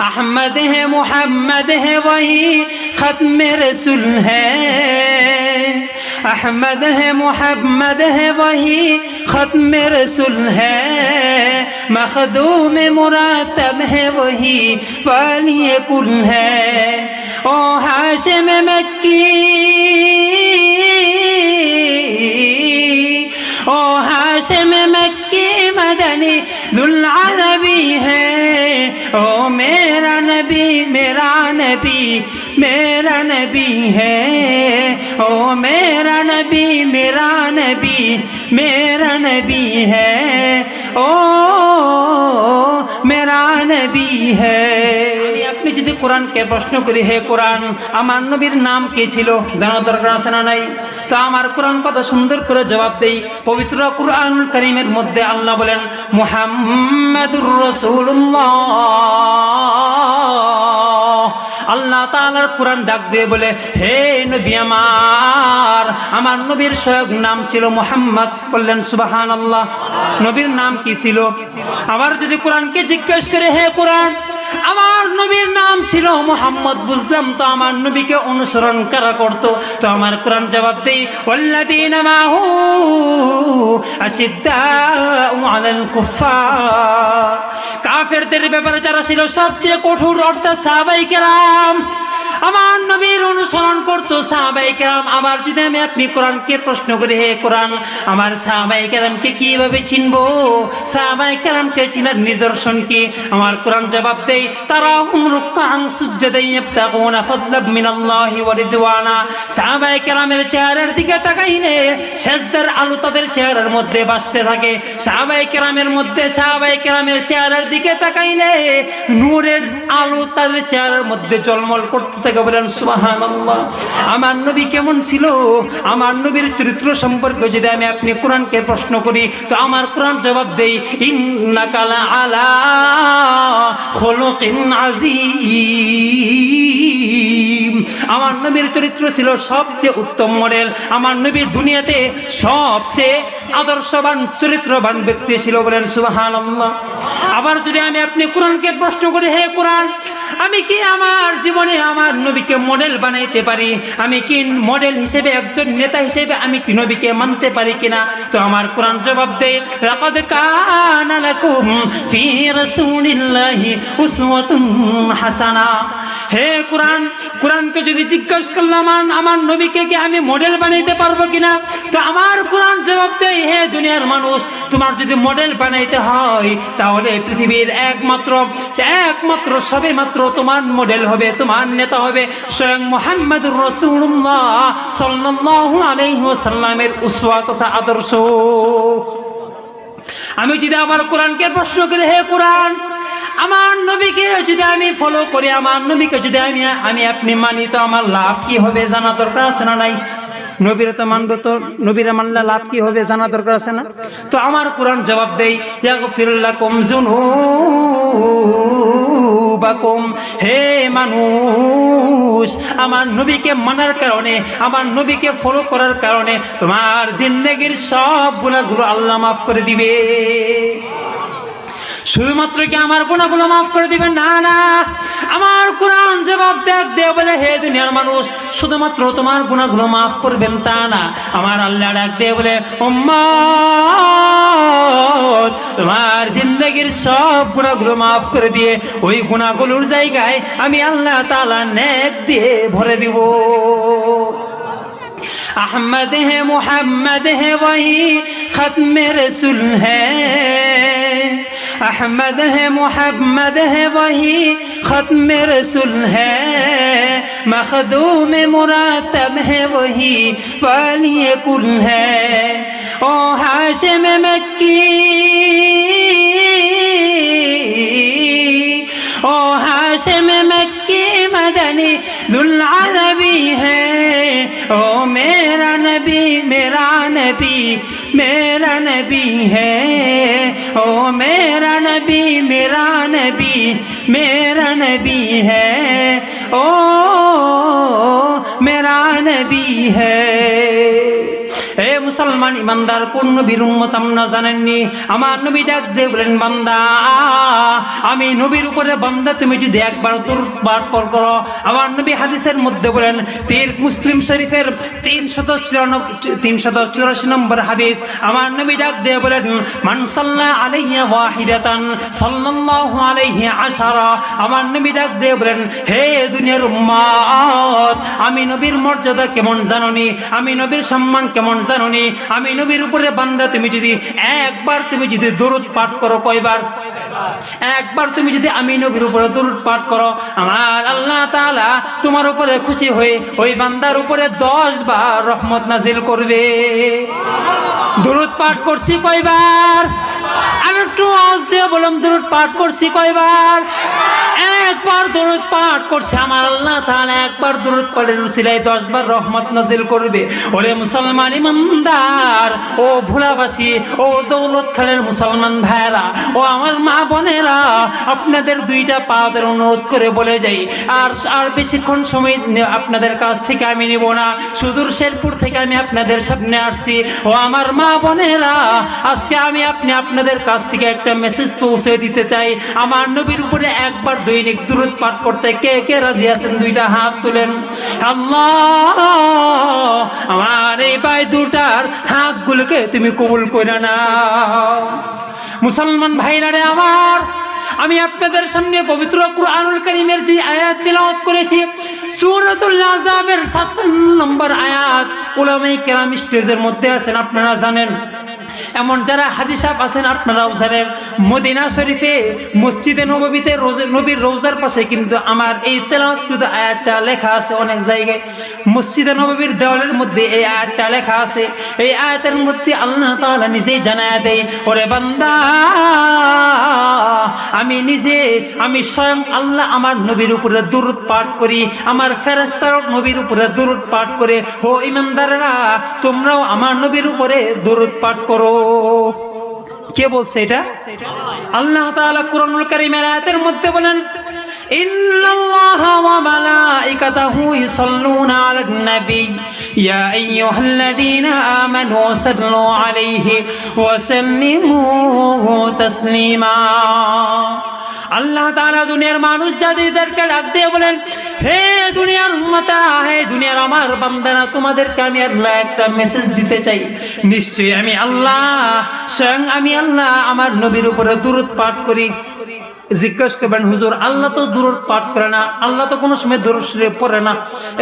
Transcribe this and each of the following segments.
احمد ہے، محمد ہے، وہی ختم رسول ہے۔ احمد ہے، محمد ہے، وہی ختم رسول ہے۔ مخدوم مراتب ہے، وہی والی کل ہے۔ او حاشم مکی۔ ও হাশেম মক্কি মদনি দুল আরবি হে ও মেরা নবী মেরা নবী মেরা নবী হে ও মেরা নবী মেরা নবী মেরা নবী হে ও আপনি যদি প্রশ্ন করি, হে কোরআন নাম কি ছিল? দরকার আছে না নাই? তো আমার কোরআন কত সুন্দর করে জবাব দেই। পবিত্র কোরআন করিমের মধ্যে আল্লাহ বলেন, মুহাম্মাদুর রাসূলুল্লাহ। আল্লাহ তাআলার কোরআন ডাক দিয়ে বলে, হে নবী আমার আমার নবীর সয়গ নাম ছিল মুহাম্মদ। বললেন, সুবহানাল্লাহ। নবীর নাম কি ছিল? আবার যদি কোরআনকে জিজ্ঞেস করে, হে কোরআন, আমার নবীর নাম ছিল মোহাম্মদ? বুঝলাম তো আমার নবীকে অনুসরণ করা করত। তো আমার কোরআন জবাব দেই কুফার কাফেরদের ব্যাপারে যারা ছিল সবচেয়ে কঠোর অর্থাৎ সাহাবাই কেরাম আমার নবীর অনুসরণ করতো সাহাবাই কেরাম। আবার যদি আমি আপনি কোরআনকে প্রশ্ন করি, হে কোরআন, আমার সাহাবাই কেরামকে কীভাবে চিনবো? সাহাবাই কেরামকে চিনার নিদর্শন কি? আমার কোরআন জবাব দেই তারা হুম রুক্কাং সুজ্জাদাই ইয়াবতাগুনা ফাদলাব মিনাল্লাহি ওয়া রিদওয়ানা। সাহাবাই কেরামের চেহারার দিকে তাকাইলে সেজদার আলো তাদের চেহারার মধ্যে বাসতে থাকে। সাহাবাই কেরামের মধ্যে সাহাবাই কেরামের চেহারার দিকে তাকাইলে নূরের আলো তাদের চেহারার মধ্যে জলমল করতে থাকে বলেন, সুবহানাল্লাহ। আমার নবী কেমন ছিল? আমার নবীর চরিত্র সম্পর্কে যদি আমি আপনি কোরআনকে প্রশ্ন করি, তো আমার কোরআন জবাব দেই ইন্নাকালা আলা খুলুকিন আজিম আমার নবীর চরিত্র ছিল সবচেয়ে উত্তম মডেল। আমার নবী দুনিয়াতে সবচেয়ে আদর্শবান, চরিত্রবান ব্যক্তি ছিল বলেন, সুবহানাল্লাহ। আবার যদি আমি আপনি কোরআনকে প্রশ্ন করি, হে কোরআন আমি কি আমার জীবনে আমার নবীকে মডেল বানাইতে পারি? আমি কি মডেল হিসেবে একজন নেতা হিসেবে আমি কি নবীকে মানতে পারি কিনা? তো আমার কোরআন জবাব দেয় হাসানা। হে কোরআন, কোরআনকে যদি জিজ্ঞেস করলাম আমার নবীকে কি আমি মডেল বানাইতে পারব কিনা? তো আমার কোরআন জবাব দেয়, হে দুনিয়ার মানুষ, তোমার যদি মডেল বানাইতে হয়, তাহলে পৃথিবীর একমাত্র একমাত্র সবে মাত্র তোমার মডেল হবে, তোমার নেতা হবে স্বয়ং মোহাম্মদুর রসুল্লাহ সাল্লাল্লাহু আলাইহি ওয়াসাল্লামের উসওয়া তথা আদর্শ। আমি যদি আমার কোরআনকে প্রশ্ন করি, হে কোরআন আমার নবীকে যদি আমি ফলো করি, আমার নবীকে যদি আমি আমি আপনি মানি, তো আমার লাভ কি হবে জানা দরকার আছে না নাই? নবীরা তো মানবো তো, নবীরা মানলে লাভ কি হবে জানা দরকার আছে না? তো আমার কোরআন জবাব দেই ইয়াগফিরুল্লাকুম যুনুবাকুম হে মানুষ, আমার নবীকে মানার কারণে, আমার নবীকে ফলো করার কারণে তোমার জিন্দগির সব গুণাগুলো আল্লাহ মাফ করে দিবে। শুধুমাত্র কি আমার গুণাগুলো মাফ করে দিবেন? না না। আমার কোরআন জবাব দেখ দে বলে, হে দুনিয়ার মানুষ, শুধুমাত্র তোমার গুণাগুলো মাফ করবেন তা না। আমার আল্লাহ ডাক দে বলে উম্মা তোমার জিন্দগির সব গুণাগুলো মাফ করে দিয়ে ওই গুণাগুলোর জায়গায় আমি আল্লাহ তালা নেক দিয়ে ভরে দিব। আহমদ হে محمد হে وہی খতমে رسول হে। احمد ہے، محمد ہے، وہی ختم رسول ہے۔ مخدوم مراتب ہے، وہی والی کل ہے۔ او حاشم مکی۔ او حاشم مکی مدنی دلعربی ہے۔ او میرا نبی میرا نبی۔ میرا نبی ہے، او میرا نبی میرا نبی میرا نبی ہے، او میرا نبی ہے۔ হে মুসলমান ইমানদার, কোন নবীর উম্মত আমরা জানেননি? আমার নবী ডাক দিয়ে বান্দা, আমি নবীর উপরে বান্দা, তুমি যদি একবার দুর্বার করো আমার নবী হাদিসের মধ্যে বলেন তীর মুসলিম শরীফের তিনশত চুরানব্বই তিনশত চুরাশি নম্বর হাদিস। আমার নবী ডাক দিয়ে বলেন, মান সাল্লা আলাইয়া ওয়াহিদাতান সাল্লাল্লাহু আলাইহি আশারা। আমার নবী ডাক দিয়ে বলেন, হে দুনিয়ার উম্মত, আমি নবীর মর্যাদা কেমন জাননি? আমি নবীর সম্মান কেমন জাননি, আমি নবীর উপরে বান্দা, তুমি যদি একবার তুমি যদি দরুদ পাঠ করো, কয়বার? একবার তুমি যদি আমি নবীর উপরে দরুদ পাঠ করো, আমার আল্লাহ তাআলা তোমার উপরে খুশি হয়ে ওই বান্দার উপরে দশ বার রহমত নাজিল করবে। দরুদ পাঠ করছি কয়বার? আর একটু আওয়াজ দিয়ে বললাম, দরুদ পাঠ করছি কয়বার? একবার দরুদ পাঠ করছে আমার আল্লাহ তাআলা, একবার দরুদ পাঠের উসিলায় দশ বার রহমত নাজিল করবে। ওরে মুসলমান ইমানদার, ও ভোলাবাসী, ও দৌলত খালের মুসলমান ভাইয়েরা, ও আমার মা বোনেরা, আপনাদের দুইটা পাদের অনুরোধ করে বলে যাই, আর আর বেশিক্ষণ সময় আপনাদের কাছ থেকে আমি নেব না। সুদূর শেরপুর থেকে আমি আপনাদের সামনে আসছি। ও আমার মা বোনেরা, আজকে আমি আপনি আপনাদের কাছ থেকে একটা মেসেজ পৌঁছে দিতে চাই। আমার নবীর উপরে একবার দৈনিক দূরত পাঠ করতে কে কে রাজি আছেন? দুইটা হাত তুলেন। আমার এই পায়ে দুটার হাতগুলোকে তুমি কবুল করে নাও। মুসলমান ভাইরা রে আমার, আমি আপনাদের সামনে পবিত্র কুরআনুল কারীমের যে আয়াত তেলাওয়াত করেছি, সূরাতুল আযাবের 7 নম্বর আয়াত। উলামায়ে কেরাম স্টেজের মধ্যে আছেন, আপনারা জানেন। এমন যারা হাদিসাব আছেন আপনারাও জানেন, মদিনা শরীফে মসজিদে নববীতে রোজে নবীর রোজার পাশে কিন্তু আমার এই তেলাওয়াতকৃত আয়াতটা লেখা আছে অনেক জায়গায়। মসজিদে নববীর দেওয়ালের মধ্যে এই আয়াতটা লেখা আছে। এই আয়াতের মধ্যে আল্লাহ তাআলা নিজেই জানায় দেয়, ওরে বান্দা, আমি নিজে, আমি স্বয়ং আল্লাহ আমার নবীর উপরে দুরুদ পাঠ করি, আমার ফেরেস্তার নবীর উপরে দুরুদ পাঠ করে হো ইমানদাররা, তোমরাও আমার নবীর উপরে দুরুদ পাঠ করো। কে বলছে এটা? আল্লাহ তাআলা কুরআনুল কারীমের আয়াতের মধ্যে বলেন, ইন্নাল্লাহা ওয়া মালাইকাতাহু ইউসাল্লুনা আলান নবী। ইয়া আইয়ুহাল্লাযীনা আমানু সাল্লু আলাইহি ওয়া সাল্লিমু তাসলিমা। আল্লাহ তারা দুনিয়ার মানুষ যাদেরকে ডাক দিয়ে বলেন, হে দুনিয়ার মাতা, হে দুনিয়ার আমার বান্দারা, তোমাদেরকে আমি আল্লাহ একটা মেসেজ দিতে চাই। নিশ্চয়ই আমি আল্লাহ, স্বয়ং আমি আল্লাহ আমার নবীর উপরে দূরত পাঠ করি। জিজ্ঞাসা করবেন, হুজুর, আল্লাহ তো দূরত পাঠ করে না, আল্লাহ তো কোনো সময় দূর শরীফ পড়ে না।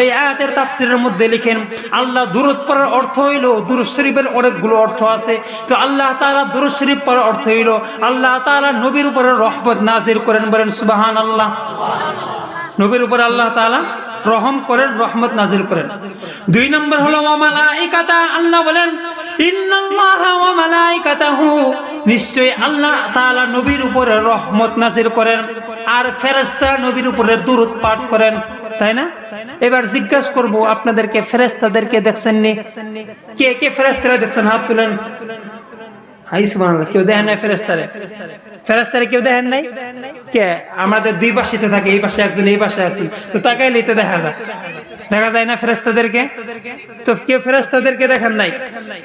এই আয়াতের তাফসিরের মধ্যে লিখেন, আল্লাহ দূরত পড়ার অর্থ হইল দূর শরীফের অনেকগুলো অর্থ আছে। তো আল্লাহ তাআলা দূর শরীফ পড়ার অর্থ হইল, আল্লাহ তাআলা নবীর উপরে রহমত নাজির করেন বলেন সুবাহান আল্লাহ নবীর উপরে আল্লাহ তাআলা রহম করেন, রহমত নাজির করেন। দুই নম্বর হলো মালাইকাতা আল্লাহ বলেন, ইন্নাল্লাহা নিশ্চয়ই আল্লাহ তাআলা নবীর উপরে রহমত নাজিল করেন, আর ফেরেশতা নবীর উপরে দুরূদ পাঠ করেন, তাই না? এবার জিজ্ঞাসা করব, আপনাদেরকে ফেরেশতাদেরকে দেখছেন নি কে কে ফেরেশতারা দেখছেন? হাত তুলেন। হাই, সুবহানাল্লাহ, কেউ দেখেন নাই ফেরেশতারে? ফেরেশতারে কেউ দেখেন নাই? কে? আমাদের দুই পাশেতে থাকে, এই পাশে একজন, এই পাশে একজন। তো তাকাইলেই তো দেখা যায়। দেখা যায় না ফেরেশতাদেরকে? তো কেউ ফেরেশতাদেরকে দেখেন নাই?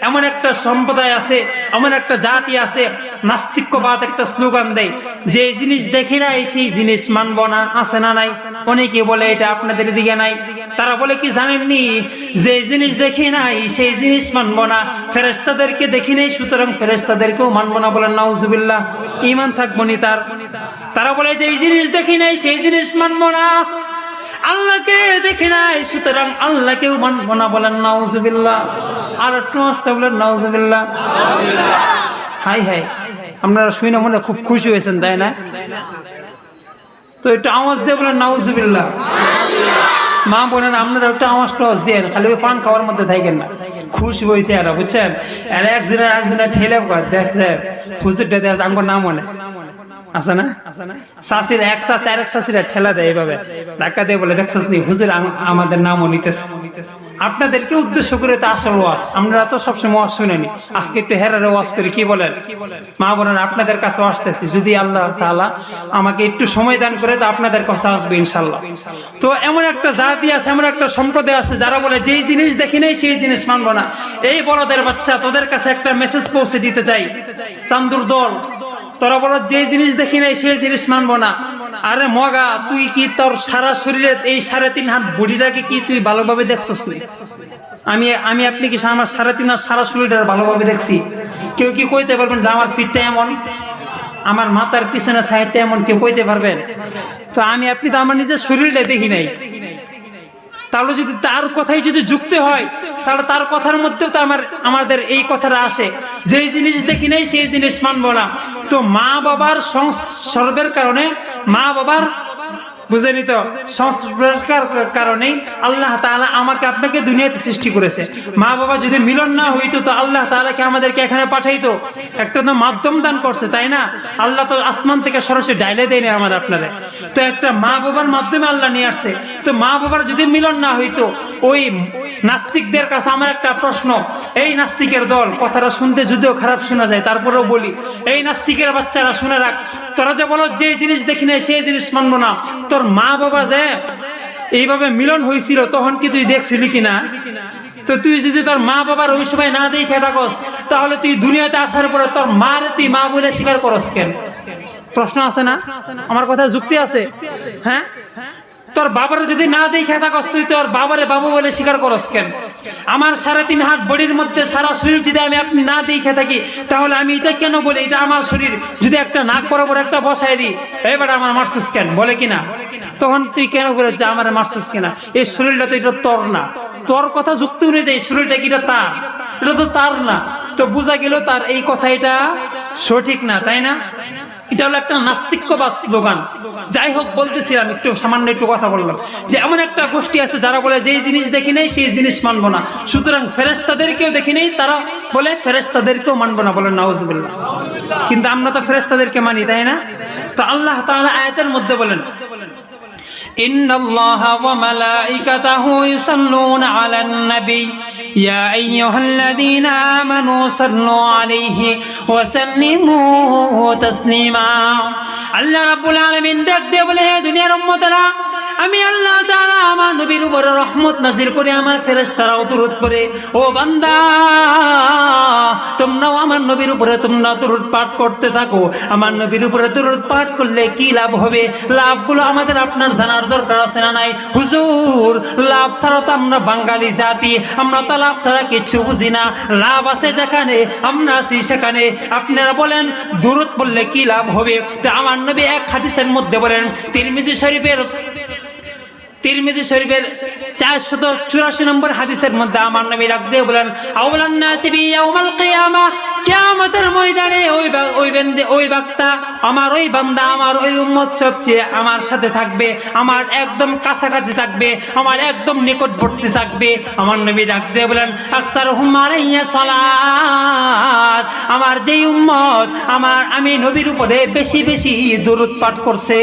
এমন একটা সম্প্রদায় আছে, এমন একটা জাতি আছে, নাস্তিক্যবাদ একটা স্লোগান দেয়। যে জিনিস দেখি নাই, সেই জিনিস মানব না, আছে না নাই? অনেকে বলে এটা আপনাদের দিকে নাই। তারা বলে কি জানেননি? যে জিনিস দেখি নাই, সেই জিনিস মানব না। ফেরেশতাদেরকে দেখি নাই, সুতরাং ফেরেশতাদেরকেও মানব না বলেন, নাউজুবিল্লাহ। ইমান থাকব নি তার। তারা বলে যে এই জিনিস দেখি নাই, সেই জিনিস মানব না। আল্লাহকে দেখি নাই, সুতরাং আল্লাহকেও মানব না বলেন নাউজুবিল্লাহ। আর একটু আসতে বলেন নাউজুবিল্লাহ। হাই হাই। আপনারা শুনে মনে খুব খুশি হয়েছেন, তাই না? তো একটু আওয়াজ দিয়ে বলেন নাউজুবিল্লাহ। মা বলেন আপনারা একটু আওয়াজ টাওয়াজ দেন খালি ওই পান খাওয়ার মধ্যে থাকেন না। খুশি হয়েছে এরা, বুঝছেন? এরা একজনের একজনের ঠেলে দেখছেন? হুজুরটা দেখ আমার নাম মনে। আছে না? শাসির এক শাসি আর এক শাসিরা ঠেলা দেয় এইভাবে। ধাক্কা দিয়ে বলে, দেখছিস নি, হুজুর আমাদের নামও নিতেছে। আপনাদেরকে উদ্দেশ্য করে তো আসল ওয়াজ। আমরা তো সবসময় ওয়াজ শুনেনি আজকে একটু হেরারে ওয়াজ করি, কি বলেন? মা বোনেরা, আপনাদের কাছে আসতেছি। যদি আল্লাহ তাআলা আমাকে একটু সময় দান করে, তো আপনাদের কাছে আসবে ইনশাল্লাহ তো এমন একটা জাতি আছে, এমন একটা সম্প্রদায় আছে, যারা বলে, যেই জিনিস দেখি নাই, সেই জিনিস মানবো না। এই বড়দের বাচ্চা, তোদের কাছে একটা মেসেজ পৌঁছে দিতে চাই। চান্দুর দল তোরা বলো যে জিনিস দেখি নাই, সেই জিনিস মানবো না। আরে মগা, তুই কি তোর সারা শরীরে এই সাড়ে তিন হাত বডিটাকে কি তুই ভালোভাবে দেখছস আমি আমি আপনি কি আমার সাড়ে তিন হাত সারা শরীরটা ভালোভাবে দেখছি? কেউ কি কইতে পারবেন যে আমার ফিটটা এমন? আমার মাথার পিছনে সাইডটা এমন কেউ কইতে পারবেন? তো আমি, আপনি তো আমার নিজের শরীরটা দেখি নাই। তাহলে যদি তার কথাই যদি যুক্ত হয় তাহলে তার কথার মধ্যেও তো আমার, আমাদের এই কথাটা আসে। যেই জিনিস দেখি নাই, সেই জিনিস মানবো না। তো মা বাবার সংসর্গের কারণে মা বাবার বুঝেনি তো? সংস্পর্শকার কারণেই আল্লাহ তাআলা আমাকে আপনাকে দুনিয়াতে সৃষ্টি করেছে। মা বাবা যদি মিলন না হইতো তো আল্লাহ তাআলাকে আমাদেরকে এখানে পাঠাইতো। একটা তো মাধ্যম দান করছে তাই না? আল্লাহ তো আসমান থেকে সরাসরি ডাইলে দেয়নি আমার আপনারে। তো একটা মা বাবার মাধ্যমে আল্লাহ নিয়ে আসছে। তো মা বাবার যদি মিলন না হইতো ওই নাস্তিকদের কাছে আমার একটা প্রশ্ন এই নাস্তিকের দল কথাটা শুনতে যদিও খারাপ শোনা যায় তারপরেও বলি এই নাস্তিকের বাচ্চারা শুনে রাখ। তোরা যে বলো যে জিনিস দেখি না সেই জিনিস মানবো না। তোর মা বাবা যে এইভাবে মিলন হয়েছিল তখন কি তুই দেখছিলি কিনা? তো তুই যদি তোর মা বাবার ওই সময় না দেখে থাকস, তাহলে তুই দুনিয়াতে আসার পরে তোর মার তুই মা বলে স্বীকার করস কেন? প্রশ্ন আছে না? আমার কথা যুক্তি আছে? হ্যাঁ? তোর বাবারে যদি না দেখে থাকস, তুই তোর বাবারে বাবু বলে স্বীকার করস কেন? আমার সাড়ে তিন হাত বডির মধ্যে সারা শরীর যদি আমি আপনি না দেখে থাকি, তাহলে আমি এটা কেন বলি? এটা আমার শরীর। যদি একটা নাক বরাবর একটা বসাই দিই এবার আমার মারসুস কেন? বলে কিনা? তখন তুই কেন বলে যে আমার মারসুস কিনা? এই শরীরটা তো এটা তোর না। তোর কথা যুক্ত অনুযায়ী শরীরটা কি এটা তার? এটা তো তার না। তো বোঝা গেল তার এই কথা এটা সঠিক না, তাই না? এটা হলো একটা নাস্তিক্যবাদ স্লোগান। যাই হোক, বলতেছিলাম, একটু সামান্য একটু কথা বললাম। যে এমন একটা গোষ্ঠী আছে, যারা বলে যেই জিনিস দেখি নেই, সেই জিনিস মানবো না। সুতরাং ফেরেস্তাদেরকেও দেখি নেই, তারা বলে ফেরেস্তাদেরকেও মানবো না, বলে নাউজুবিল্লাহ। কিন্তু আমরা তো ফেরেস্তাদেরকে মানি, তাই না? তো আল্লাহ তাহলে আয়াতের মধ্যে বলেন إن الله وملائكته يصلون على النبي يا أيها الذين آمنوا صلوا عليه وسلموا تسليما আল্লাহ রাব্বুল আলামিন ডাক দিয়ে বলে হে দুনিয়ার উম্মতেরা আমি আল্লাহ তাআলা আমার নবীর উপরে রহমত নাজির করে আমার ফেরেশতারা দরুদ পড়ে। ও বান্দা, তোমরাও আমার নবীর উপরে তোমরা দরুদ পাঠ করতে থাকো। আমার নবীর উপরে দরুদ পাঠ করলে কি লাভ হবে? লাভগুলো আমাদের আপনার জানার দরকার আছে না নাই? হুজুর, লাভ ছাড়া তো আমরা বাঙালি জাতি, আমরা তো লাভ ছাড়া কিচ্ছু বুঝি না। লাভ আছে যেখানে, আমরা আছি সেখানে। আপনারা বলেন দূরত পড়লে কি লাভ হবে? তো আমার নবী এক হাদিসের মধ্যে বলেন, তিরমিজি শরীফের তিরমিজি শরীফের চারশত চুরাশি নম্বর হাদিসের মধ্যে আমার নবী ডাক দিয়ে বলেন ময়দানে ওই ওই ওই আমার ওই বান্দা, আমার ওই উম্মত সবচেয়ে আমার সাথে থাকবে, আমার একদম কাছাকাছি থাকবে, আমার একদম নিকটবর্তী থাকবে। আমার নবী ডাক দিয়ে বলেন আকসার সলাত, আমার যেই উম্মত, আমার আমি নবীর উপরে বেশি বেশি দরুদ পাঠ করছে।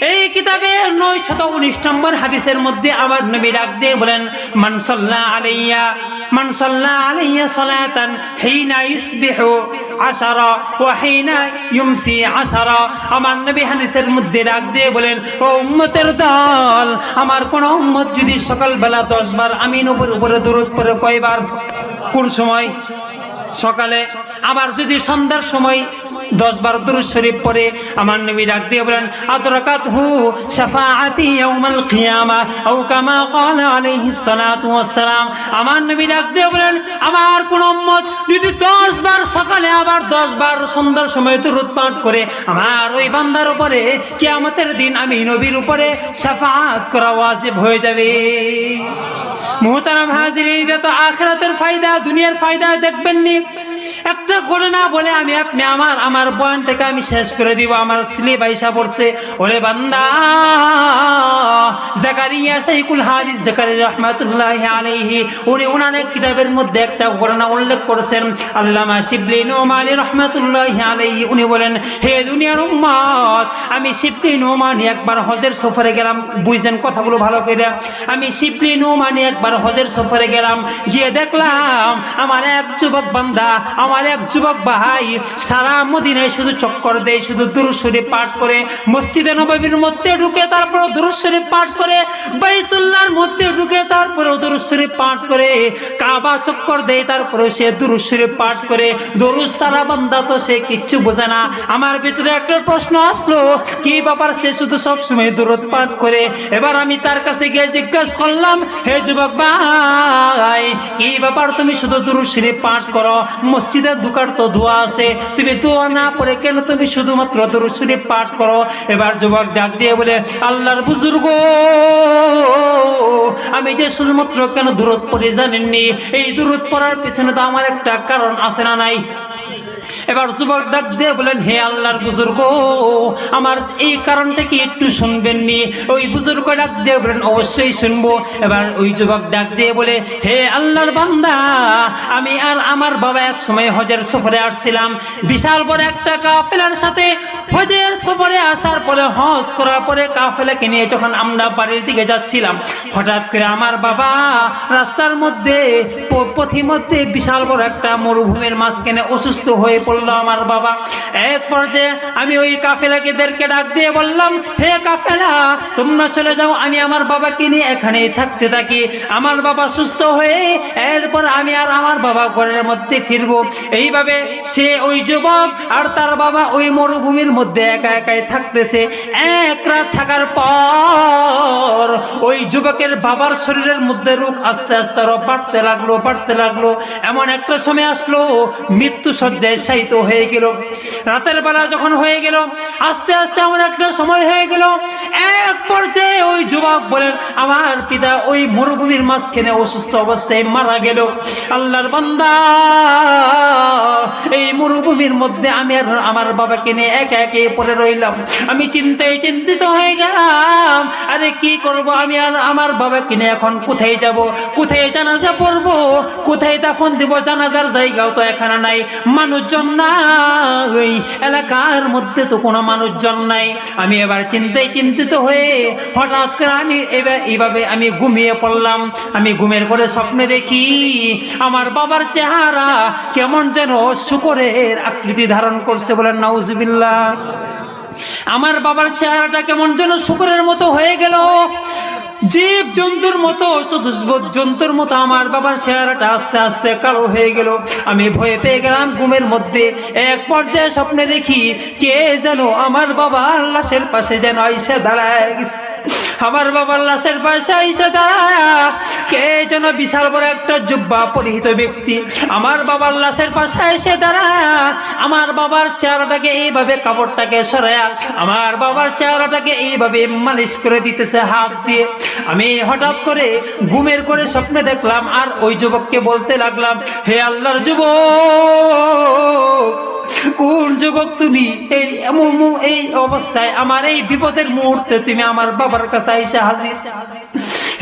এই নয় শত উনিশ নম্বর মধ্যে আমার নবী বলেন আলাইয়া আলাইয়া নবী হাদিসের মধ্যে ডাক দিয়ে বলেন, ও উম্মতের দল, আমার কোন উম্মত যদি সকালবেলা দশ বার আমি নবীর উপরে দরুদ পড়ে কয়বার? কোন সময়? সকালে। আবার যদি সন্ধ্যার সময় দশ বার দুরুদ শরীফ পড়ে আমার নবী ডাক দিয়ে বলেন আদরাকাত হু শাফাআতি ইয়াউমাল কিয়ামা আও কামা ক্বালা আলাইহিস সালাতু ওয়াস সালাম আমার নবী ডাক দিয়ে বলেন, আমার কোন উম্মত যদি দশ বার সকালে আবার দশ বার সন্ধ্যার সময় দুরুদ পাঠ করে আমার ওই বান্দার উপরে কিয়ামতের দিন আমি নবীর উপরে শাফাআত করা ওয়াজিব হয়ে যাবে। মোহতারাম হাজিরিন, এটা তো আখরাতের ফায়দা, দুনিয়ার ফায়দা দেখবেন নি একটা ঘটনা বলে আমি আপনি আমার আমার বয়ানটাকে আমি শেষ করে দিব। আমার স্লিপ আইসা পড়ছে। ওরে বান্দা, জাকারিয়া সাইকুল হাদিস জাকারিয়া রহমাতুল্লাহ আলাইহি। উনি ওনার কিতাবের মধ্যে একটা ঘটনা উল্লেখ করেছেন। আল্লামা শিবলি নোমানি রহমাতুল্লাহ আলাইহি, উনি বলেন, হে দুনিয়ার উম্মত, আমি শিবলি নোমানি একবার হজের সফরে গেলাম। বুঝছেন কথাগুলো ভালো করে? আমি শিবলি নোমানি একবার হজের সফরে গেলাম। গিয়ে দেখলাম, আমার এক যুবক বান্দা, আমার এক যুবক ভাই, সারা মদিনায় শুধু চক্কর দেয়, শুধু দুরুশ্বরী পাঠ করে। মসজিদে নবাবির মধ্যে ঢুকে তারপর দুরুশ্বরী পাঠ করে। বাইতুল্লাহর মধ্যে ঢুকে তারপরে দুরুশ্বরী পাঠ করে। কাবা চক্কর দেয় তারপরে সে দুরুশ্বরী পাঠ করে। দরুস সারা বান্দা তো সে কিচ্ছু বোঝে না। আমার ভিতরে একটা প্রশ্ন আসলো, কি ব্যাপার সে শুধু সবসময় দূরত পাঠ করে? এবার আমি তার কাছে গিয়ে জিজ্ঞেস করলাম, হে যুবক ভাই, কি ব্যাপার তুমি শুধু দুরুশ্বরী পাঠ করো? মসজিদের দুকার তো দোয়া আছে? তুমি দোয়া না পড়ে কেন তুমি শুধুমাত্র দরুসুরি পাঠ করো? এবার যুবক ডাক দিয়ে বলে, আল্লাহর বুজুর্গ, আমি যে শুধুমাত্র কেন দূরত পড়ে জানেননি? এই দূরত পড়ার পিছনে তো আমার একটা কারণ আছে না নাই? এবার যুবক ডাক দিয়ে বলেন, হে আল্লাহর বুজুর্গ, আমার এই কারণটা কি একটু শুনবেন নি? ওই বুজুর্গ ডাক দিয়ে বলেন, অবশ্যই শুনব। এবার ওই যুবক ডাক দিয়ে বলে, হে আল্লাহর বান্দা, আমি আর আমার বাবা এক সময় হজের সফরে আসছিলাম। বিশাল বড় একটা কাফেলার সাথে হজের সফরে আসার পরে, হজ করার পরে কাফেলাকে নিয়ে যখন আমরা বাড়ির দিকে যাচ্ছিলাম, হঠাৎ করে আমার বাবা রাস্তার মধ্যে প- পথিমধ্যে বিশাল বড় একটা মরুভূমির মাঝখানে অসুস্থ হয়ে পড়ল আমার বাবা এক পর্যায়ে আমি ওই কাফেলাকেদেরকে ডাক দিয়ে বললাম, হে কাফেলা, তোমরা চলে যাও, আমি আমার বাবাকে নিয়ে এখানেই থাকতে থাকি। আমার বাবা সুস্থ হয়ে, এরপর আমি আর আমার বাবা ঘরের মধ্যে ফিরবো। এইভাবে সে ওই যুবক আর তার বাবা ওই মরুভূমির মধ্যে একা একাই থাকতেছে। এক রাত থাকার পর ওই যুবকের বাবার শরীরের মধ্যে রোগ আস্তে আস্তে আরও বাড়তে লাগল বাড়তে লাগল। এমন একটা সময় আসলো মৃত্যু সজ্জায় শায়িত হয়ে গেল। রাতের বেলা যখন হয়ে গেল, আস্তে আস্তে আমার একটা সময় হয়ে গেল। এক পর্যায়ে ওই যুবক বলেন, আমার পিতা ওই মরুভূমির মাঝখানে অসুস্থ অবস্থায় মারা গেল। আল্লাহর বান্দা, এই মরুভূমির মধ্যে আমি আর আমার বাবাকে নিয়ে একে একে পড়ে রইলাম। আমি চিন্তায় চিন্তিত হয়ে গেলাম। আরে কি করব? আমি আর আমার বাবাকে নিয়ে এখন কোথায় যাব? কোথায় জানাজা পড়ব? কোথায় দাফন দিব? জানাজার জায়গাও তো এখানে নাই। মানুষজন নাই। এলাকার মধ্যে তো কোনো মানুষজন নাই। আমি এবার চিন্তায় চিন্তিত হয়ে হঠাৎ করে আমি এবার এইভাবে আমি ঘুমিয়ে পড়লাম। আমি ঘুমের করে স্বপ্নে দেখি আমার বাবার চেহারা কেমন যেন শুকরের আকৃতি ধারণ করছে বলেন নাউজুবিল্লাহ। আমার বাবার চেহারাটা কেমন যেন শুকরের মতো হয়ে গেল। জীব জন্তুর মতো, চতুষ্পদ জন্তুর মতো আমার বাবার চেহারাটা আস্তে আস্তে কালো হয়ে গেল। আমি ভয়ে পেয়ে গেলাম ঘুমের মধ্যে। এক পর্যায়ে স্বপ্নে দেখি, কে যেন আমার বাবার লাশের পাশে যেন আইসা দাঁড়ায় গেছে। আমার বাবার লাশের পাশে আইসা দাঁড়ায়। কে যেন বিশাল বড় একটা জুব্বা পরিহিত ব্যক্তি। আমার বাবার লাশের পাশে এসে দাঁড়ায়। আমার বাবার চেহারাটাকে এইভাবে কাপড়টাকে সরায়া। আমার বাবার চেহারাটাকে এইভাবে মালিশ করে দিতেছে হাত দিয়ে। আমি হঠাৎ করে ঘুমের করে স্বপ্নে দেখলাম আর ওই যুবককে বলতে লাগলাম, হে আল্লাহর যুবক কোন যুবক তুমি? এই এই অবস্থায় আমার এই বিপদের মুহূর্তে তুমি আমার বাবার কাছে আইসা হাজির।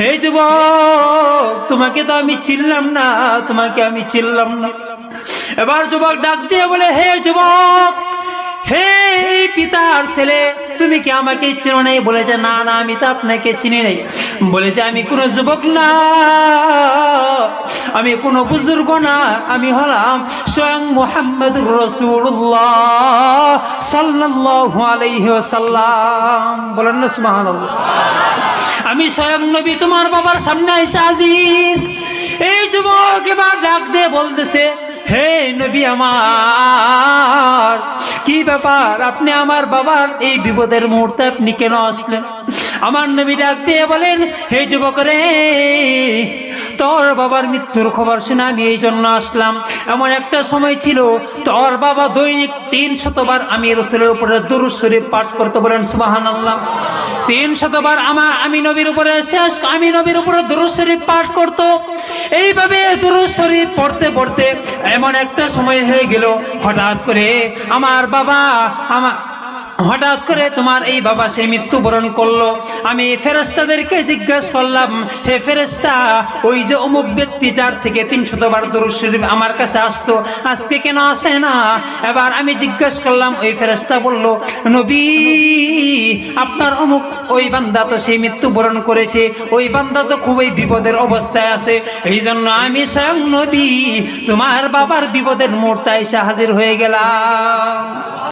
হে যুব তোমাকে তো আমি চিনলাম না, তোমাকে আমি চিনলাম না। এবার যুবক ডাক দিয়ে বলে, হে যুবক হে পিতার ছেলে, তুমি কি আমাকে চিনো নাই? বলেছে, না না, আমি তো আপনাকে চিনি নাই। বলেছে, আমি কোনো যুবক না, আমি কোনো বুজুর্গ না, আমি হলাম স্বয়ং মোহাম্মদুর রসুল্লাহ সাল্লাল্লাহু আলাইহি ওয়াসাল্লাম। বলেন না, সুবহানাল্লাহ। আমি স্বয়ং নবী, তোমার বাবার সামনে এসে হাজির। এই যুবক এবার ডাক দিয়ে বলতেছে হে নবী আমার, কি ব্যাপার? আপনি আমার বাবার এই বিপদের মুহূর্তে আপনি কেন আসলেন? আমার নবী ডাক দিয়ে বলেন, হে যুবক রে তোর বাবার মৃত্যুর খবর শুনে আমি এই জন্য আসলাম। এমন একটা সময় ছিল, তোর বাবা দৈনিক তিন শতবার আমি রসুলের উপরে দুরুদ শরীফ পাঠ করতে বলেন সুবাহান আল্লাহ তিন শতবার আমার, আমি নবীর উপরে শেষ, আমি নবীর উপরে দুরুদ শরীফ পাঠ করত। এইভাবে দুরুদ শরীফ পড়তে পড়তে এমন একটা সময় হয়ে গেল, হঠাৎ করে আমার বাবা, আমার হঠাৎ করে তোমার এই বাবা সে মৃত্যুবরণ করল। আমি ফেরেস্তাদেরকে জিজ্ঞাসা করলাম, হে ফেরেস্তা ওই যে অমুক ব্যক্তি যার থেকে তিনশতবার দরুদ শরীফ আমার কাছে আসতো, আজকে কেন আসে না? এবার আমি জিজ্ঞাসা করলাম, ওই ফেরেস্তা বলল, নবী, আপনার অমুক, ওই বান্দা তো সেই মৃত্যুবরণ করেছে, ওই বান্দা তো খুবই বিপদের অবস্থায় আছে। এই জন্য আমি স্বয়ং নবী, তোমার বাবার বিপদের মুহূর্তে এসে হাজির হয়ে গেলাম।